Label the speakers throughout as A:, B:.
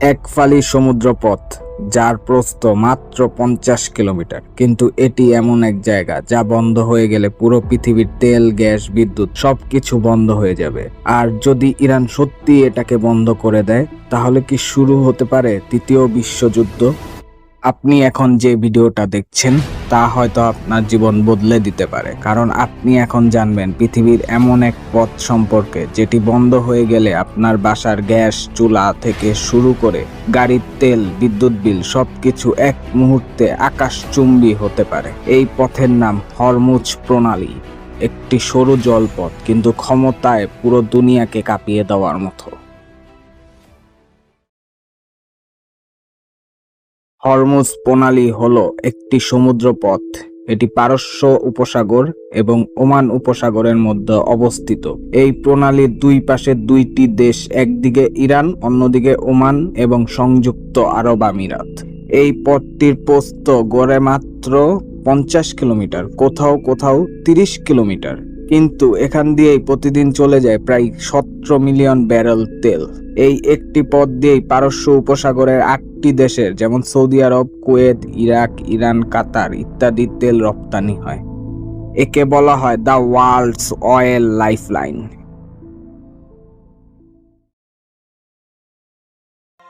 A: এক ফালি সমুদ্রপথ, যার প্রস্থ মাত্র পঞ্চাশ কিলোমিটার। কিন্তু এটি এমন এক জায়গা যা বন্ধ হয়ে গেলে পুরো পৃথিবীর তেল, গ্যাস, বিদ্যুৎ সব কিছু বন্ধ হয়ে যাবে। আর যদি ইরান সত্যি এটাকে বন্ধ করে দেয়, তাহলে কি শুরু হতে পারে তৃতীয় বিশ্বযুদ্ধ? আপনি এখন যে ভিডিওটা দেখছেন, তা হয়তো আপনার জীবন বদলে দিতে পারে। কারণ আপনি এখন জানবেন, পৃথিবীর এমন এক পথ সম্পর্কে যেটি বন্ধ হয়ে গেলে আপনার বাসার গ্যাস, চুলা থেকে শুরু করে গাড়ির তেল, বিদ্যুৎ বিল, সবকিছু এক মুহূর্তে আকাশচুম্বী হতে পারে। এই পথের নাম হরমুজ প্রণালী, একটি সরু জলপথ, কিন্তু ক্ষমতায় পুরো দুনিয়াকে কাঁপিয়ে দেওয়ার মতো। হরমুজ প্রণালী হল একটি সমুদ্রপথ। এটি পারস্য উপসাগর এবং ওমান উপসাগরের মধ্যে অবস্থিত। এই প্রণালীর দুই পাশে দুইটি দেশ, একদিকে ইরান, অন্যদিকে ওমান এবং সংযুক্ত আরব আমিরাত। এই পথটির প্রস্থ গড়ে মাত্র পঞ্চাশ কিলোমিটার, কোথাও কোথাও তিরিশ কিলোমিটার। কিন্তু এখান দিয়েই প্রতিদিন চলে যায় প্রায় সতেরো মিলিয়ন ব্যারেল তেল। এই একটি পথ দিয়েই পারস্য উপসাগরের আটটি দেশের, যেমন Saudi Arab, Kuwait, Iraq, Iran, Qatar ইত্যাদি তেল রপ্তানি হয়। একে বলা হয় দ্য ওয়ার্ল্ডস অয়েল লাইফলাইন।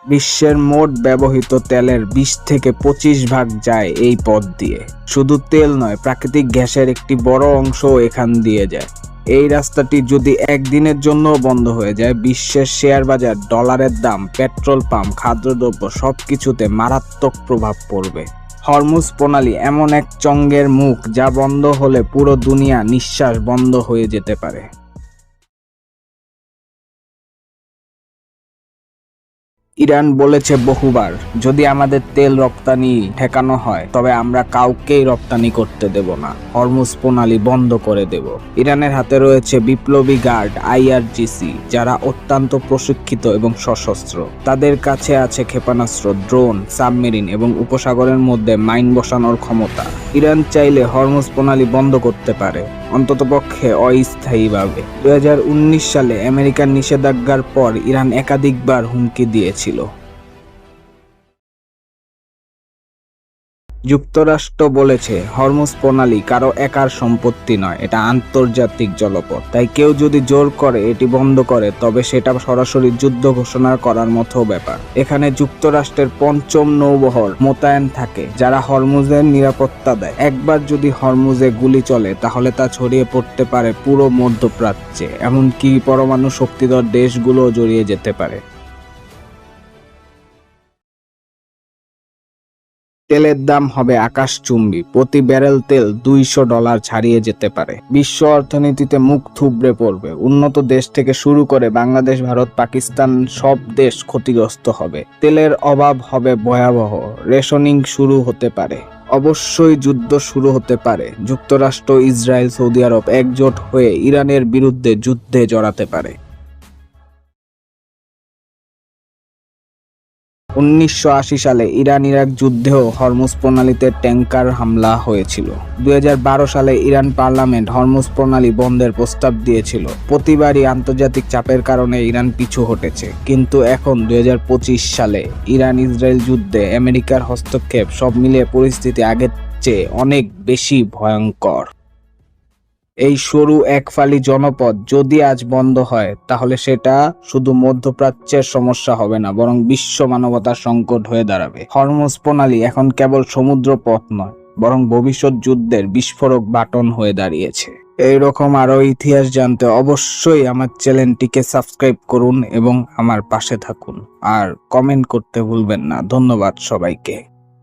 A: বিশ্বের মোট ব্যবহৃত তেলের বিশ থেকে পঁচিশ ভাগ যায় এই পথ দিয়ে। শুধু তেল নয়, প্রাকৃতিক গ্যাসের একটি বড় অংশ এখান দিয়ে যায়। এই রাস্তাটি যদি একদিনের জন্য বন্ধ হয়ে যায়, বিশ্বের শেয়ার বাজার, ডলারের দাম, পেট্রোল পাম্প, খাদ্যদ্রব্য সবকিছুতে মারাত্মক প্রভাব পড়বে। হরমুজ প্রণালী এমন এক চঙ্গের মুখ যা বন্ধ হলে পুরো দুনিয়া নিঃশ্বাস বন্ধ হয়ে যেতে পারে। ইরান বলেছে বহুবার, যদি আমাদের তেল রপ্তানি ঠেকানো হয়, তবে আমরা কাউকেই রপ্তানি করতে দেব না। হরমুজ প্রণালী বন্ধ করে দেব। ইরানের হাতে রয়েছে বিপ্লবী গার্ড আইআরজিসি যারা অত্যন্ত প্রশিক্ষিত এবং সশস্ত্র। তাদের কাছে আছে ক্ষেপণাস্ত্র, ড্রোন, সাবমেরিন এবং উপসাগরের মধ্যে মাইন বসানোর ক্ষমতা। ইরান চাইলে হরমুজ প্রণালী বন্ধ করতে পারে। অন্ততপক্ষে অস্থায়ীভাবে। দুই হাজার উনিশ সালে আমেরিকার নিষেধাজ্ঞার পর ইরান একাধিকবার হুমকি দিয়েছিল। যুক্তরাষ্ট্র বলেছে, হরমুজ প্রণালী কারও একার সম্পত্তি নয়, এটা আন্তর্জাতিক জলপথ। তাই কেউ যদি জোর করে এটি বন্ধ করে, তবে সেটা সরাসরি যুদ্ধ ঘোষণা করার মতো ব্যাপার। এখানে যুক্তরাষ্ট্রের পঞ্চম নৌবহর মোতায়েন থাকে, যারা হরমুজের নিরাপত্তা দেয়। একবার যদি হরমুজে গুলি চলে, তাহলে তা ছড়িয়ে পড়তে পারে পুরো মধ্যপ্রাচ্যে, এমনকি পরমাণু শক্তিধর দেশগুলো জড়িয়ে যেতে পারে। তেলের দাম হবে আকাশচুম্বী। প্রতি ব্যারেল তেল দুইশো ডলার ছাড়িয়ে যেতে পারে। বিশ্ব অর্থনীতিতে মুখ থুবড়ে পড়বে। উন্নত দেশ থেকে শুরু করে বাংলাদেশ, ভারত, পাকিস্তান সব দেশ ক্ষতিগ্রস্ত হবে। তেলের অভাব হবে ভয়াবহ। রেশনিং শুরু হতে পারে। অবশ্যই যুদ্ধ শুরু হতে পারে। যুক্তরাষ্ট্র, ইসরায়েল, সৌদি আরব একজোট হয়ে ইরানের বিরুদ্ধে যুদ্ধে জড়াতে পারে। উনিশশো আশি সালে ইরান ইরাক যুদ্ধেও হরমুজ প্রণালীতে ট্যাঙ্কার হামলা হয়েছিল। দু হাজার বারো সালে ইরান পার্লামেন্ট হরমুজ প্রণালী বন্ধের প্রস্তাব দিয়েছিল। প্রতিবারই আন্তর্জাতিক চাপের কারণে ইরান পিছু হটেছে। কিন্তু এখন দু হাজার পঁচিশ সালে ইরান ইসরায়েল যুদ্ধে আমেরিকার হস্তক্ষেপ সব মিলিয়ে পরিস্থিতি আগের চেয়ে অনেক বেশি ভয়ঙ্কর। এই সরু একফালি জনপদ যদি আজ বন্ধ হয়, তাহলে সেটা শুধু মধ্যপ্রাচ্যের সমস্যা হবে না, বরং বিশ্ব মানবতার সংকট হয়ে দাঁড়াবে। হরমোজ প্রণালী এখন কেবল সমুদ্র পথ নয়, বরং ভবিষ্যৎ যুদ্ধের বিস্ফোরক বাটন হয়ে দাঁড়িয়েছে। এইরকম আরও ইতিহাস জানতে অবশ্যই আমার চ্যানেলটিকে সাবস্ক্রাইব করুন এবং আমার পাশে থাকুন। আর কমেন্ট করতে ভুলবেন না। ধন্যবাদ সবাইকে।